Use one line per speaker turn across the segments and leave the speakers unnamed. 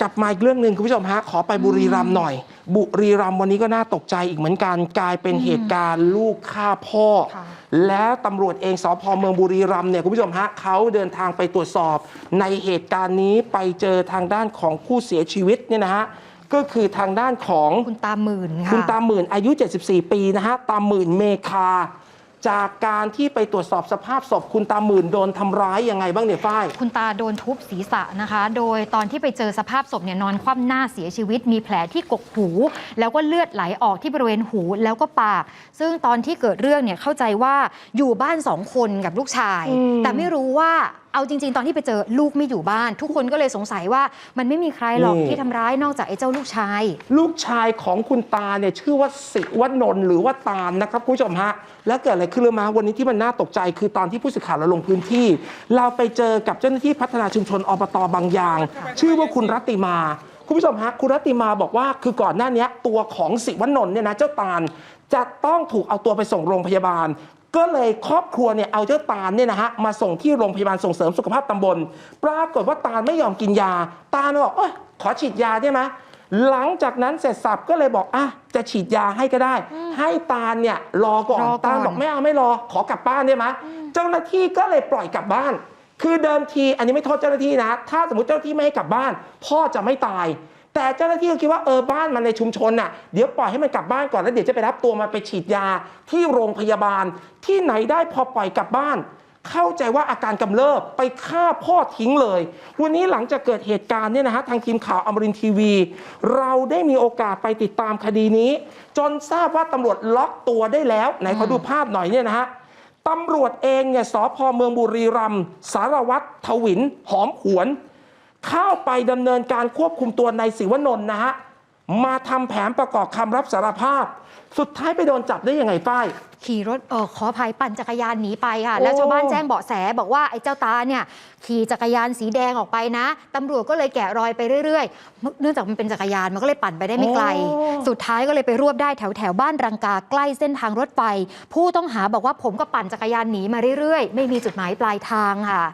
กลับมาอีกเรื่องหนึ่งคุณผู้ชมฮะขอไปบุรีรัมย์หน่อย บุรีรัมย์วันนี้ก็น่าตกใจอีกเหมือนกันกลายเป็นเหตุการณ์ลูกฆ่าพ่อ
ค่ะ
แล้วตำรวจเองสพเมืองบุรีรัมย์เนี่ยคุณผู้ชมฮะเขาเดินทางไปตรวจสอบ ในเหตุการณ์นี้ไปเจอทางด้านของผู้เสียชีวิตเนี่ยนะฮะก็คือทางด้านของ
คุณตาหมื่นค่ะ
คุณตาหมื่นอายุ 74 ปีนะฮะตาหมื่นเมคา จากการที่ไปตรวจสอบสภาพศพคุณตาหมื่นโดนทำร้ายยังไงบ้างเนี่ยฝ้าย
คุณตาโดนทุบศีรษะนะคะ โดยตอนที่ไปเจอสภาพศพเนี่ยนอนคว่ำหน้าเสียชีวิต มีแผลที่กกหู แล้วก็เลือดไหลออกที่บริเวณหูแล้วก็ปาก ซึ่งตอนที่เกิดเรื่องเนี่ยเข้าใจว่าอยู่บ้านสองคนกับลูกชาย
อืม
แต่ไม่รู้ว่าเอาจริง ๆ ตอนที่ไปเจอลูกไม่อยู่บ้าน ทุกคนก็เลยสงสัยว่ามันไม่มีใครหรอก
นี่
ที่ทำร้ายนอกจากไอ้เจ้าลูกชาย
ลูกชายของคุณตาเนี่ยชื่อว่าสิวนนท์หรือว่าตาลนะครับคุณผู้ชมฮะ แล้วเกิดอะไรขึ้นรู้ไหมวันนี้ที่มันน่าตกใจคือตอนที่ผู้สื่อข่าวเราลงพื้นที่ เราไปเจอกับเจ้าหน้าที่พัฒนาชุมชนอบตบางยาง ชื่อว่าคุณรัตติมา คุณผู้ชมฮะคุณรัตติมาบอกว่าคือก่อนหน้านี้ตัวของสิวนนท์เนี่ยนะเจ้าตาล จะต้องถูกเอาตัวไปส่งโรงพยาบาล ก็เลยครอบครัวเนี่ยเอาเจ้าตาลเนี่ยนะฮะมาส่งที่โรงพยาบาลส่งเสริมสุขภาพตำบล ปรากฏว่าตาลไม่ยอมกินยา ตาลบอกเอ้ยขอฉีดยาได้ไหมหลังจากนั้นเสร็จสับก็เลยบอกอะจะฉีดยาให้ก็ได้ ให้ตาลเนี่ยรอก่อน
รอก่อน
ตาลบอกไม่เอาไม่รอ ขอกลับบ้านได้ไหมเจ้าหน้าที่ก็เลยปล่อยกลับบ้าน คือเดิมทีอันนี้ไม่โทษเจ้าหน้าที่นะ ถ้าสมมติเจ้าหน้าที่ไม่ให้กลับบ้าน พ่อจะไม่ตาย แต่เจ้าหน้าที่ก็คิดว่าเออบ้านมันในชุมชนน่ะเดี๋ยวปล่อยให้มันกลับบ้านก่อนแล้วเดี๋ยวจะไปรับตัวมันไปฉีดยาที่โรงพยาบาล ที่ไหนได้พอปล่อยกลับบ้าน เข้าใจว่าอาการกำเริบไปฆ่าพ่อทิ้งเลย วันนี้หลังจากเกิดเหตุการณ์เนี่ยนะฮะทางทีมข่าวอมรินทีวี เราได้มีโอกาสไปติดตามคดีนี้ จนทราบว่าตำรวจล็อกตัวได้แล้วไหนขอดูภาพหน่อยเนี่ยนะฮะตำรวจเองเนี่ยสพเมืองบุรีรัมย์สารวัตรทวิน หอมหวน เข้าไปดำเนินการควบคุมตัวในายศิวนนท์นะฮะมาทำแผนประกอบคำรับสารภาพ สุดท้ายไปโดนจับได้ยังไงป้าย
ขี่รถเออขออภัยปั่นจักรยานหนีไปค่ะ
โอ้
แล้วชาวบ้านแจ้งเบาะแสบอกว่าไอ้เจ้าตาเนี่ยขี่จักรยานสีแดงออกไปนะตำรวจก็เลยแกะรอยไปเรื่อยๆ เนื่องจากมันเป็นจักรยานมันก็เลยปั่นไปได้ไม่ไกลสุดท้ายก็เลยไปรวบได้แถวแถวๆบ้านรังกาใกล้เส้นทางรถไฟผู้ต้องหาบอกว่าผมก็ปั่นจักรยานหนีมาเรื่อยๆ ไม่มีจุดหมายปลายทางค่ะ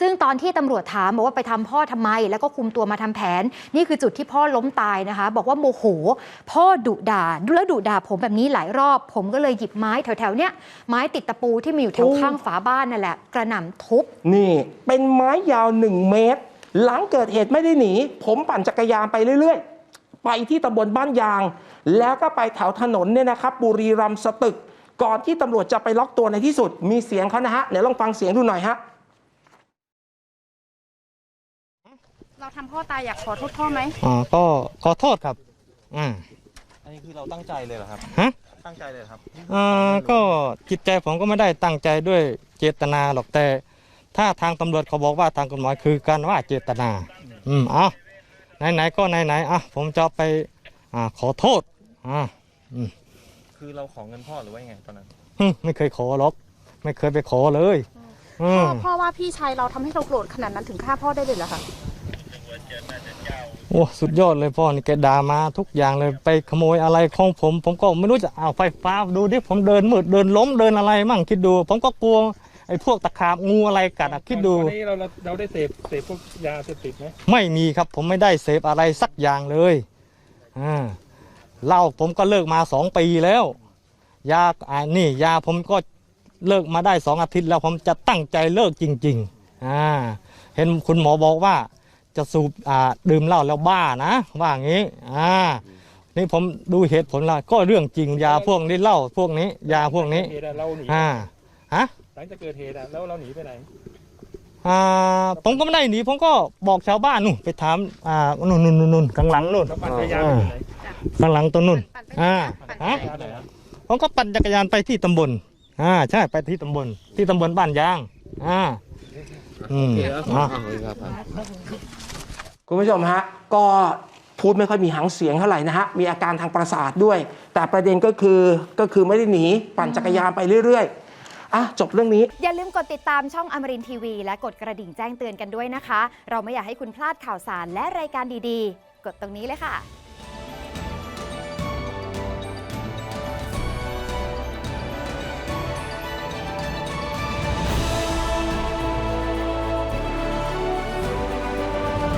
ซึ่งตอนที่ตำรวจถามบอกว่าไปทำพ่อทำไม แล้วก็คุมตัวมาทำแผน นี่คือจุดที่พ่อล้มตายนะคะ บอกว่าโมโห พ่อดุด่าแล้วดุด่าผมแบบนี้หลายรอบ ผมก็เลยหยิบไม้แถวๆเนี้ยไม้ติดตะปูที่มีอยู่แถวข้างฝาบ้านนั่นแหละ กระหน่ำทุบ
นี่ เป็นไม้ยาว1เมตร หลังเกิดเหตุไม่ได้หนี ผมปั่นจักรยานไปเรื่อยๆ ไปที่ตำบลบ้านยาง แล้วก็ไปแถวถนนเนี่ยนะครับ บุรีรัมย์สตึก ก่อนที่ตำรวจจะไปล็อกตัวในที่สุด มีเสียงเขานะฮะเดี๋ยวลองฟังเสียงดูหน่อยฮะ
เราทำพ่อตายอยากขอโทษพ่อไหม
อ๋อก็ขอโทษครับอืม
อันนี้คือเราตั้งใจเลยเหรอครับ
ฮะ
ตั้งใจเลยเหรอครับ
อ่าก็จิตใจผมก็ไม่ได้ตั้งใจด้วยเจตนาหรอกแต่ ถ้าทางตำรวจเขาบอกว่าทางกฎหมายคือการว่าเจตนา อืมเอาไหนๆก็ไหนๆอะผมจะไปอ่าขอโทษอ่า
คือเราขอเงินพ่อหรือว่ายังไงตอนนั้น
หึไม่เคยขอหรอก ไม่เคยไปขอเลยอื
พ่อ
ม
พ่อว่าพี่ชายเราทำให้เราโกรธขนาดนั้นถึงฆ่าพ่อได้เลยเหรอคะ
โอ้สุดยอดเลยพ่อนี่แกด่ามาทุกอย่างเลยไปขโมยอะไรของผม ผมก็ไม่รู้จะเอาไฟฟ้าดูดิผมเดินมืดเดินล้มเดินอะไรมั่งคิดดู ผมก็กลัวไอ้พวกตะขาบงูอะไรกัดอะคิดดู
วันนี้เราเราเราได้เสพเสพพวกยาเสพติดไหม
ไม่มีครับผมไม่ได้เสพอะไรสักอย่างเลยอ่าเหล้าผมก็เลิกมาสองปีแล้ว ยาอ่านี่ยาผมก็เลิกมาได้สองอาทิตย์แล้วผมจะตั้งใจเลิกจริง ๆอ่าเห็นคุณหมอบอกว่า จะสูบอ่าดื่มเหล้าแล้วบ้านะว่าอย่างนี้อ่านี่ผมดูเหตุผลและก็เรื่องจริงยาพวกนี้เหล้าพวกนี้ยาพวกนี้
เหตุอะเราหนี
อ่าฮะ
หลังจากเกิดเหตุอะแล้วเราหนีไปไหน
อ่าผมก็ไม่ได้หนีผมก็บอกชาวบ้านนู่นไปถามอ่านู่นนู่นนู่นนู่นข้างหลังนู่น
แล้วปั่นจักรยานไปไหน
ข้างหลังตรงนู่น
ปั่นไป
อ่า
ปั่น
ฮะ
ยานไหนอะ
ผมก็ปั่นจักรยานไปที่ตำบลอ่าใช่ไปที่ตำบลที่ตำบลบ้านยางอ่าอืมอะ
คุณผู้ชมฮะก็พูดไม่ค่อยมีหางเสียงเท่าไหร่นะฮะมีอาการทางประสาทด้วย แต่ประเด็นก็คือก็คือไม่ได้หนีปั่นจักรยานไปเรื่อยๆอะจบเรื่องนี้
อย่าลืมกดติดตามช่องอมรินทีวี และกดกระดิ่งแจ้งเตือนกันด้วยนะคะ เราไม่อยากให้คุณพลาดข่าวสารและรายการดีๆ กดตรงนี้เลยค่ะ